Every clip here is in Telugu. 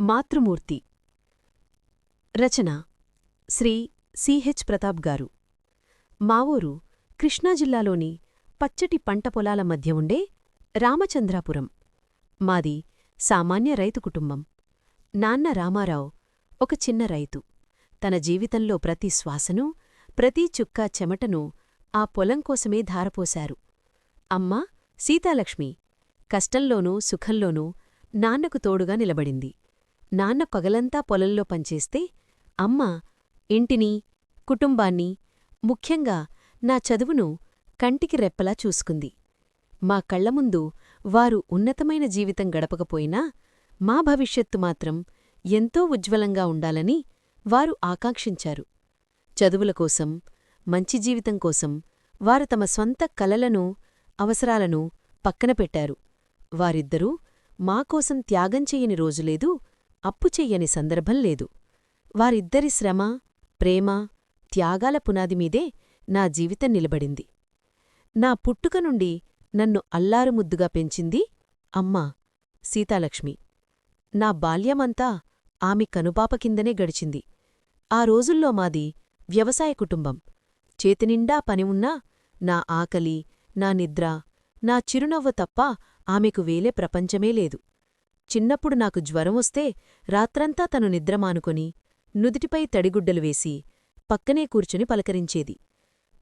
మాతృమూర్తి. రచన శ్రీ సిహెచ్ ప్రతాప్ గారు. మా ఊరు కృష్ణా జిల్లాలోని పచ్చటి పంట పొలాల మధ్య ఉండే రామచంద్రాపురం. మాది సామాన్య రైతు కుటుంబం. నాన్న రామారావు ఒక చిన్న రైతు. తన జీవితంలో ప్రతి శ్వాసను ప్రతి చుక్కా చెమటను ఆ పొలం కోసమే ధారపోశారు. అమ్మ సీతాలక్ష్మి కష్టంలోనూ సుఖంలోనూ నాన్నకు తోడుగా నిలబడింది. నాన్న పగలంతా పొలంలో పనిచేస్తే అమ్మ ఇంటిని కుటుంబాన్ని ముఖ్యంగా నా చదువును కంటికి రెప్పలా చూసుకుంది. మా కళ్ళముందు వారు ఉన్నతమైన జీవితం గడపకపోయినా మా భవిష్యత్తు మాత్రం ఎంతో ఉజ్వలంగా ఉండాలని వారు ఆకాంక్షించారు. చదువుల కోసం మంచి జీవితం కోసం వారు తమ స్వంత కలలను అవసరాలను పక్కన పెట్టారు. వారిద్దరూ మాకోసం త్యాగం చెయ్యని రోజులేదు అప్పు చెయ్యని సందర్భం లేదు. వారిద్దరి శ్రమ ప్రేమ త్యాగాల పునాది మీదే నా జీవితం నిలబడింది. నా పుట్టుక నుండి నన్ను అల్లారుముద్దుగా పెంచింది అమ్మా సీతాలక్ష్మి. నా బాల్యమంతా ఆమె కనుపాప కిందనే గడిచింది. ఆ రోజుల్లో మాది వ్యవసాయ కుటుంబం. చేతినిండా పని ఉన్నా నా ఆకలి నా నిద్ర నా చిరునవ్వు తప్ప ఆమెకు వేలే ప్రపంచమే లేదు. చిన్నప్పుడు నాకు జ్వరం వస్తే రాత్రంతా తను నిద్రమానుకొని నుదిటిపై తడిగుడ్డలు వేసి పక్కనే కూర్చుని పలకరించేది.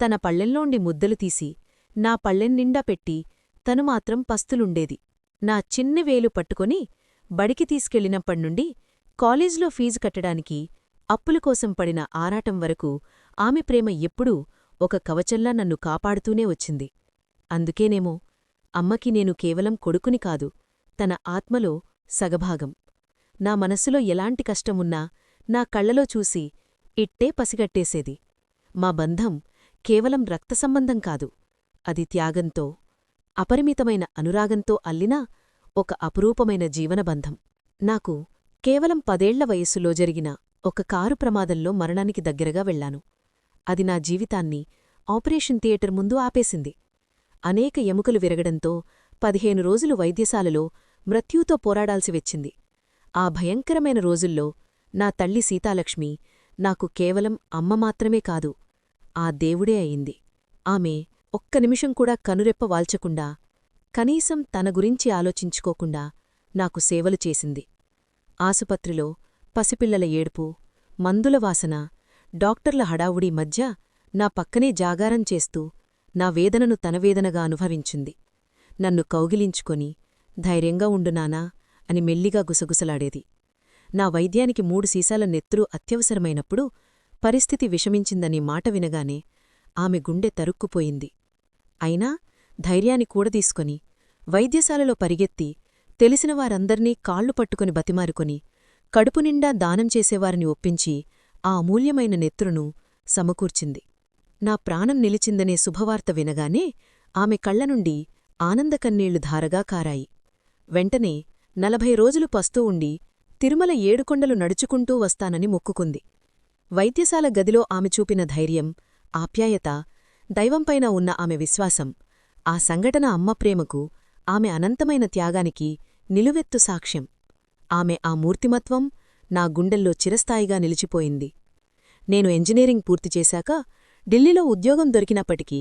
తన పళ్ళెంలోండి ముద్దలు తీసి నా పళ్ళెన్నిండా పెట్టి తను మాత్రం పస్తులుండేది. నా చిన్ని వేలు పట్టుకొని బడికి తీసుకెళ్ళినప్పణ్నుండి కాలేజ్లో ఫీజు కట్టడానికి అప్పుల కోసం పడిన ఆరాటం వరకు ఆమె ప్రేమ ఎప్పుడూ ఒక కవచంలా నన్ను కాపాడుతూనే వచ్చింది. అందుకేనేమో అమ్మకి నేను కేవలం కొడుకుని కాదు తన ఆత్మలో సగభాగం. నా మనస్సులో ఎలాంటి కష్టమున్నా నా కళ్ళలో చూసి ఇట్టే పసిగట్టేసేది. మా బంధం కేవలం రక్త సంబంధం కాదు. అది త్యాగంతో అపరిమితమైన అనురాగంతో అల్లిన ఒక అపురూపమైన జీవనబంధం. నాకు కేవలం పదేళ్ళ వయస్సులో జరిగిన ఒక కారు ప్రమాదంలో మరణానికి దగ్గరగా వెళ్ళాను అది నా జీవితాన్ని ఆపరేషన్ థియేటర్ ముందు ఆపేసింది. అనేక ఎముకలు విరగడంతో పదిహేను రోజులు వైద్యశాలలో మృత్యూతో పోరాడాల్సి వచ్చింది. ఆ భయంకరమైన రోజుల్లో నా తల్లి సీతాలక్ష్మి నాకు కేవలం అమ్మ మాత్రమే కాదు ఆ దేవుడే అయింది. ఆమె ఒక్క నిమిషం కూడా కనురెప్ప వాల్చకుండా కనీసం తన గురించి ఆలోచించుకోకుండా నాకు సేవలు చేసింది. ఆసుపత్రిలో పసిపిల్లల ఏడుపు మందుల వాసన డాక్టర్ల హడావుడి మధ్య నా పక్కనే జాగారం చేస్తూ నా వేదనను తన వేదనగా అనుభవించింది. నన్ను కౌగిలించుకొని ధైర్యంగా ఉండునానా అని మెల్లిగా గుసగుసలాడేది. నా వైద్యానికి మూడు సీసాల నెత్తురు అత్యవసరమైనప్పుడు పరిస్థితి విషమించిందని మాట వినగానే ఆమె గుండె తరుక్కుపోయింది. అయినా ధైర్యాన్ని కూడదీసుకొని వైద్యశాలలో పరిగెత్తి తెలిసిన వారందర్నీ కాళ్ళు పట్టుకుని బతిమారుకొని కడుపునిండా దానం చేసేవారిని ఒప్పించి ఆ అమూల్యమైన నెత్రును సమకూర్చింది. నా ప్రాణం నిలిచిందనే శుభవార్త వినగానే ఆమె కళ్ళనుండి ఆనందకన్నీళ్ళు ధారగా కారాయి. వెంటనే నలభై రోజులు పస్తూ ఉండి తిరుమల ఏడుకొండలు నడుచుకుంటూ వస్తానని మొక్కుకుంది. వైద్యశాల గదిలో ఆమె చూపిన ధైర్యం ఆప్యాయత దైవంపైన ఉన్న ఆమె విశ్వాసం ఆ సంఘటన అమ్మ ప్రేమకు ఆమె అనంతమైన త్యాగానికి నిలువెత్తు సాక్ష్యం. ఆమె ఆ మూర్తిమత్వం నా గుండెల్లో చిరస్థాయిగా నిలిచిపోయింది. నేను ఎంజినీరింగ్ పూర్తిచేశాక ఢిల్లీలో ఉద్యోగం దొరికినప్పటికీ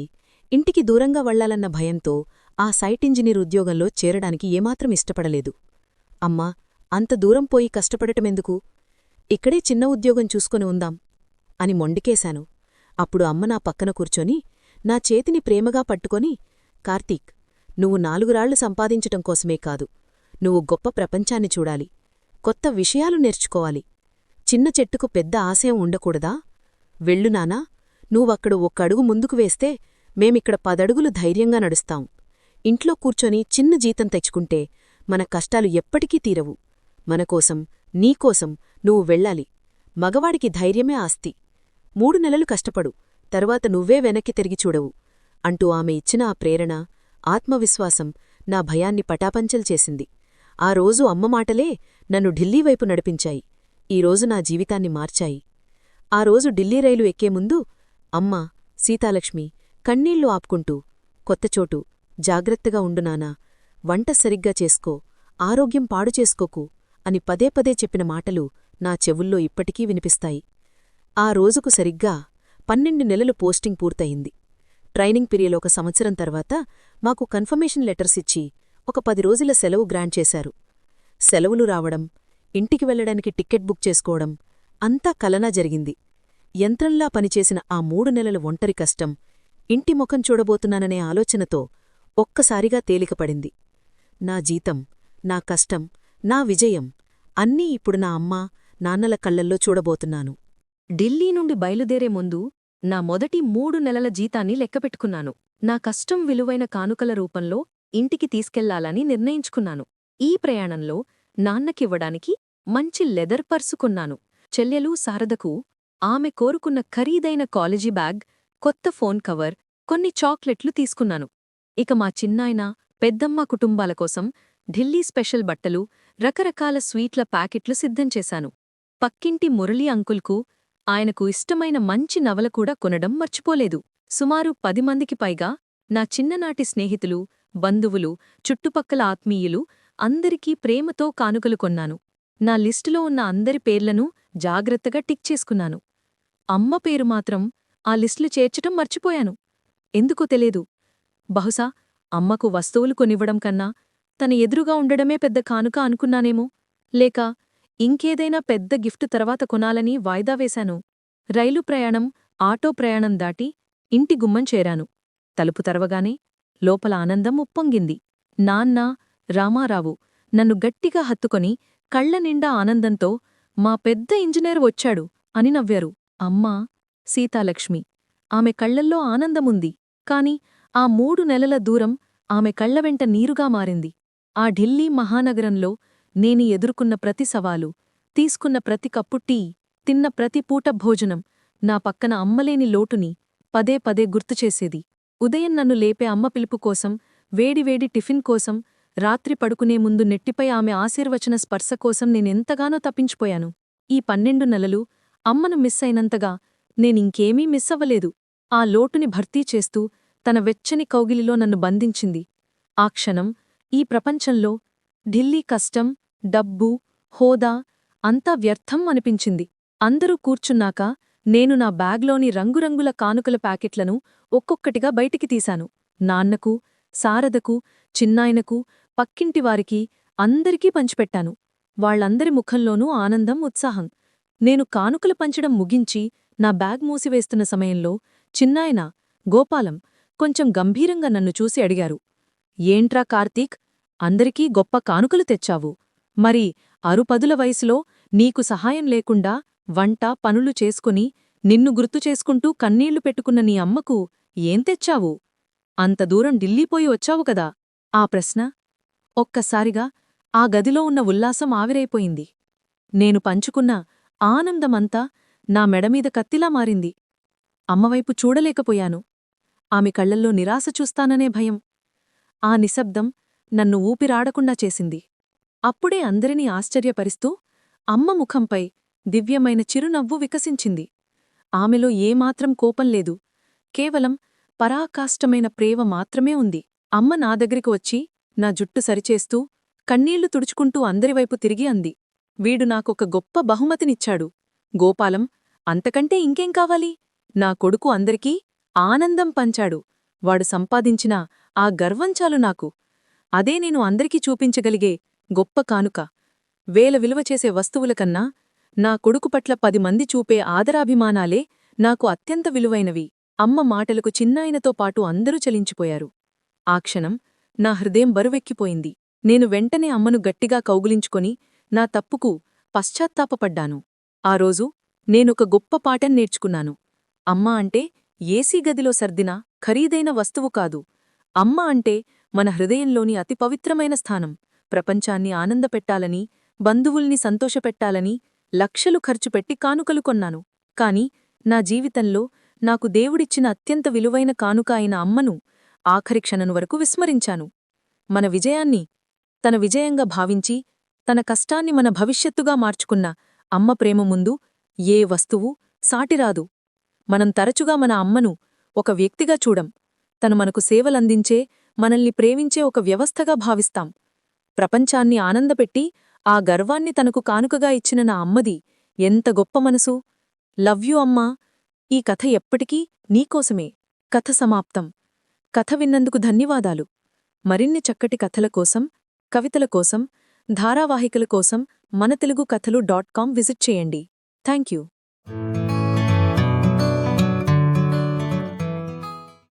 ఇంటికి దూరంగా వెళ్ళాలన్న భయంతో ఆ సైట్ ఇంజనీర్ ఉద్యోగంలో చేరడానికి ఏమాత్రం ఇష్టపడలేదు. అమ్మా అంత దూరం పోయి కష్టపడటమెందుకు? ఇక్కడే చిన్న ఉద్యోగం చూసుకొని ఉందాం అని మొండికేశాను. అప్పుడు అమ్మ నా పక్కన కూర్చొని నా చేతిని ప్రేమగా పట్టుకొని కార్తీక్ నువ్వు నాలుగురాళ్ళు సంపాదించటం కోసమే కాదు నువ్వు గొప్ప ప్రపంచాన్ని చూడాలి కొత్త విషయాలు నేర్చుకోవాలి చిన్న చెట్టుకు పెద్ద ఆశయం ఉండకూడదా? వెళ్ళు నానా నువ్వక్కడ ఒక్కడుగు ముందుకు వేస్తే మేమిక్కడ పదడుగులు ధైర్యంగా నడుస్తాం. ఇంట్లో కూర్చొని చిన్న జీతం తెచ్చుకుంటే మన కష్టాలు ఎప్పటికీ తీరవు. మనకోసం నీకోసం నువ్వు వెళ్ళాలి. మగవాడికి ధైర్యమే ఆస్తి. మూడు నెలలు కష్టపడు తరువాత నువ్వే వెనక్కి తిరిగి చూడవు. అంటూ ఆమె ఇచ్చిన ఆ ప్రేరణ ఆత్మవిశ్వాసం నా భయాన్ని పటాపంచల్ చేసింది. ఆ రోజు అమ్మ మాటలే నన్ను ఢిల్లీ వైపు నడిపించాయి. ఈరోజు నా జీవితాన్ని మార్చాయి. ఆ రోజు ఢిల్లీ రైలు ఎక్కే ముందు అమ్మా సీతాలక్ష్మి కన్నీళ్ళు ఆపుకుంటూ కొత్తచోటు జాగ్రత్తగా ఉండునానా వంట సరిగ్గా చేసుకో. ఆరోగ్యం పాడు చేసుకోకు అని పదే పదే చెప్పిన మాటలు నా చెవుల్లో ఇప్పటికీ వినిపిస్తాయి. ఆ రోజుకు సరిగ్గా పన్నెండు నెలలు పోస్టింగ్ పూర్తయింది. ట్రైనింగ్ పీరియడ్ ఒక సంవత్సరం తర్వాత మాకు కన్ఫర్మేషన్ లెటర్స్ ఇచ్చి ఒక పది రోజుల సెలవు గ్రాంట్ చేశారు. సెలవులు రావడం ఇంటికి వెళ్ళడానికి టిక్కెట్ బుక్ చేసుకోవడం అంతా కలనా జరిగింది. యంత్రంలా పనిచేసిన ఆ మూడు నెలల ఒంటరి కష్టం ఇంటి ముఖం చూడబోతున్నాననే ఆలోచనతో ఒక్కసారిగా తేలికపడింది. నా జీతం నా కష్టం నా విజయం అన్నీ ఇప్పుడు నా అమ్మా నాన్నల కళ్ళల్లో చూడబోతున్నాను. ఢిల్లీ నుండి బయలుదేరే ముందు నా మొదటి మూడు నెలల జీతాన్ని లెక్కపెట్టుకున్నాను. నా కష్టం విలువైన కానుకల రూపంలో ఇంటికి తీసుకెళ్ళాలని నిర్ణయించుకున్నాను. ఈ ప్రయాణంలో నాన్నకివ్వడానికి మంచి లెదర్ పర్సు కొన్నాను. చెల్లెలు శారదకు ఆమె కోరుకున్న ఖరీదైన కాలేజీ బ్యాగ్ కొత్త ఫోన్ కవర్ కొన్ని చాక్లెట్లు తీసుకున్నాను. ఇక మా చిన్నాయన పెద్దమ్మ కుటుంబాల కోసం ఢిల్లీ స్పెషల్ బట్టలు రకరకాల స్వీట్ల ప్యాకెట్లు సిద్ధం చేశాను. పక్కింటి మురళీ అంకుల్కు ఆయనకు ఇష్టమైన మంచి నవల కూడా కొనడం మర్చిపోలేదు. సుమారు పది మందికి పైగా నా చిన్ననాటి స్నేహితులు బంధువులు చుట్టుపక్కల ఆత్మీయులు అందరికీ ప్రేమతో కానుకలు కొన్నాను. నా లిస్టులో ఉన్న అందరి పేర్లను జాగ్రత్తగా టిక్ చేసుకున్నాను. అమ్మ పేరు మాత్రం ఆ లిస్టులు చేర్చటం మర్చిపోయాను. ఎందుకో తెలియదు బహుశా అమ్మకు వస్తువులు కొనివ్వడం కన్నా తన ఎదురుగా ఉండడమే పెద్ద కానుక అనుకున్నానేమో. లేక ఇంకేదైనా పెద్ద గిఫ్ట్ తర్వాత కొనాలని వాయిదా వేశాను. రైలు ప్రయాణం ఆటో ప్రయాణం దాటి ఇంటి గుమ్మం చేరాను. తలుపు తెరవగానే లోపల ఆనందం ఉప్పొంగింది. నాన్న రామారావు నన్ను గట్టిగా హత్తుకొని కళ్ళనిండా ఆనందంతో మా పెద్ద ఇంజనీర్ వచ్చాడు అని నవ్వారు. అమ్మా సీతాలక్ష్మి ఆమె కళ్ళల్లో ఆనందముంది. కాని ఆ మూడు నెలల దూరం ఆమె కళ్ళవెంట నీరుగా మారింది. ఆ ఢిల్లీ మహానగరంలో నేను ఎదుర్కొన్న ప్రతి సవాలు తీసుకున్న ప్రతి కప్పు టీ తిన్న ప్రతి పూట భోజనం నా పక్కన అమ్మలేని లోటుని పదే పదే గుర్తుచేసేది ఉదయం నన్ను లేపే అమ్మ పిలుపు కోసం వేడివేడి టిఫిన్ కోసం రాత్రి పడుకునే ముందు నెట్టిపై ఆమె ఆశీర్వచన స్పర్శ కోసం నేనెంతగానో తప్పించిపోయాను. ఈ పన్నెండు నెలలు అమ్మను మిస్ అయినంతగా నేనింకేమీ మిస్ అవ్వలేదు. ఆ లోటుని భర్తీ చేస్తూ తన వెచ్చని కౌగిలిలో నన్ను బంధించింది. ఆ క్షణం ఈ ప్రపంచంలో ఢిల్లీ కష్టం డబ్బు హోదా అంతా వ్యర్థం అనిపించింది. అందరూ కూర్చున్నాక నేను నా బ్యాగ్లోని రంగురంగుల కానుకల ప్యాకెట్లను ఒక్కొక్కటిగా బయటికి తీశాను. నాన్నకు సారదకు చిన్నాయనకు పక్కింటివారికి అందరికీ పంచిపెట్టాను. వాళ్ళందరి ముఖంలోనూ ఆనందం ఉత్సాహం. నేను కానుకలు పంచడం ముగించి నా బ్యాగ్ మూసివేస్తున్న సమయంలో చిన్నాయన గోపాలం కొంచెం గంభీరంగా నన్ను చూసి అడిగారు. ఏంట్రా కార్తీక్ అందరికీ గొప్ప కానుకలు తెచ్చావు. మరి అరుపదుల వయసులో నీకు సహాయం లేకుండా వంట పనులు చేసుకుని నిన్ను గుర్తు చేసుకుంటూ కన్నీళ్ళు పెట్టుకున్న నీ అమ్మకు ఏం తెచ్చావు? అంత దూరం ఢిల్లీపోయి వచ్చావు కదా? ఆ ప్రశ్న? ఒక్కసారిగా ఆ గదిలో ఉన్న ఉల్లాసం ఆవిరైపోయింది. నేను పంచుకున్న ఆనందమంతా నా మెడమీద కత్తిలా మారింది. అమ్మవైపు చూడలేకపోయాను. ఆమె కళ్ళల్లో నిరాశ చూస్తాననే భయం. ఆ నిశ్శబ్దం నన్ను ఊపిరాడకుండా చేసింది. అప్పుడే అందరినీ ఆశ్చర్యపరిస్తూ అమ్మ ముఖంపై దివ్యమైన చిరునవ్వు వికసించింది. ఆమెలో ఏమాత్రం కోపంలేదు కేవలం పరాకాష్టమైన ప్రేమ మాత్రమే ఉంది. అమ్మ నా దగ్గరికి వచ్చి నా జుట్టు సరిచేస్తూ కన్నీళ్ళు తుడుచుకుంటూ అందరివైపు తిరిగి అంది. వీడు నాకొక గొప్ప బహుమతినిచ్చాడు. గోపాలం అంతకంటే ఇంకేం కావాలి? నా కొడుకు అందరికీ ఆనందం పంచాడు. వాడు సంపాదించిన ఆ గర్వంచాలు నాకు. అదే నేను అందరికీ చూపించగలిగే గొప్ప కానుక. వేల విలువ చేసే వస్తువులకన్నా నా కొడుకు పట్ల పది మంది చూపే ఆదరాభిమానాలే నాకు అత్యంత విలువైనవి. అమ్మ మాటలకు చిన్నాయనతో పాటు అందరూ చలించిపోయారు. ఆ క్షణం నా హృదయం బరువెక్కిపోయింది. నేను వెంటనే అమ్మను గట్టిగా కౌగులించుకొని నా తప్పుకు పశ్చాత్తాపపడ్డాను. ఆ రోజు నేనొక గొప్ప పాఠం నేర్చుకున్నాను. అమ్మ అంటే ఏసీ గదిలో సర్దినా ఖరీదైన వస్తువు కాదు. అమ్మ అంటే మన హృదయంలోని అతి పవిత్రమైన స్థానం. ప్రపంచాన్ని ఆనందపెట్టాలని బంధువుల్ని సంతోషపెట్టాలని లక్షలు ఖర్చుపెట్టి కానుకలు కొన్నాను. కాని నా జీవితంలో నాకు దేవుడిచ్చిన అత్యంత విలువైన కానుక అయిన అమ్మను ఆఖరి క్షణం వరకు విస్మరించాను. మన విజయాన్ని తన విజయంగా భావించి తన కష్టాన్ని మన భవిష్యత్తుగా మార్చుకున్న అమ్మ ప్రేమ ముందు ఏ వస్తువు సాటిరాదు. మనం తరచుగా మన అమ్మను ఒక వ్యక్తిగా చూడం. తను మనకు సేవలందించే మనల్ని ప్రేమించే ఒక వ్యవస్థగా భావిస్తాం. ప్రపంచాన్ని ఆనందపెట్టి ఆ గర్వాన్ని తనకు కానుకగా ఇచ్చిన నా అమ్మది ఎంత గొప్ప మనసు. లవ్యూ అమ్మా ఈ కథ ఎప్పటికీ నీకోసమే కథ సమాప్తం. కథ విన్నందుకు ధన్యవాదాలు. మరిన్ని చక్కటి కథల కోసం కవితల కోసం ధారావాహికల కోసం మన Telugu Kathalu dot com visit చేయండి. Thank you